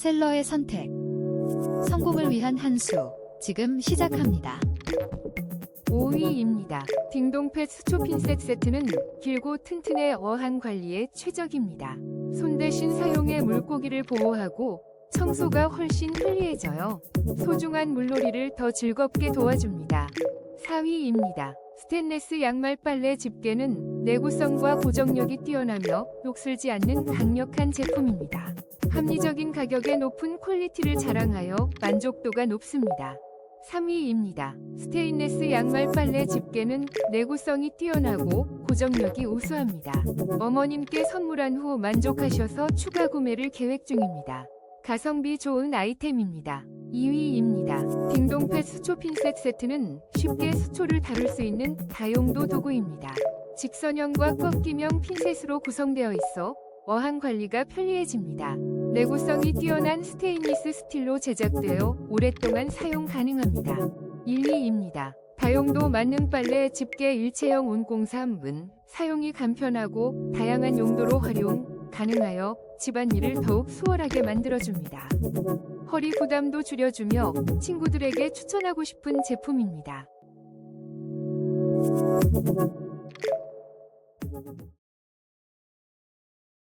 셀러의 선택. 성공을 위한 한 수. 지금 시작합니다. 5위입니다. 딩동펫 수초 핀셋 세트는 길고 튼튼해 어항 관리에 최적입니다. 손 대신 사용해 물고기를 보호하고 청소가 훨씬 편리해져요. 소중한 물놀이를 더 즐겁게 도와줍니다. 4위입니다. 스테인레스 양말 빨래 집게는 내구성과 고정력이 뛰어나며 녹슬지 않는 강력한 제품입니다. 합리적인 가격에 높은 퀄리티를 자랑하여 만족도가 높습니다. 3위입니다. 스테인레스 양말 빨래 집게는 내구성이 뛰어나고 고정력이 우수합니다. 어머님께 선물한 후 만족하셔서 추가 구매를 계획 중입니다. 가성비 좋은 아이템입니다. 2위입니다. 딩동펫 수초 핀셋 세트는 쉽게 수초를 다룰 수 있는 다용도 도구입니다. 직선형과 꺾기형 핀셋으로 구성되어 있어 어항 관리가 편리해집니다. 내구성이 뛰어난 스테인리스 스틸로 제작되어 오랫동안 사용 가능합니다. 1위입니다. 다용도 만능 빨래 집게 일체형 온공 3분 사용이 간편하고 다양한 용도로 활용 가능하여 집안일을 더욱 수월하게 만들어줍니다. 허리 부담도 줄여주며 친구들에게 추천하고 싶은 제품입니다.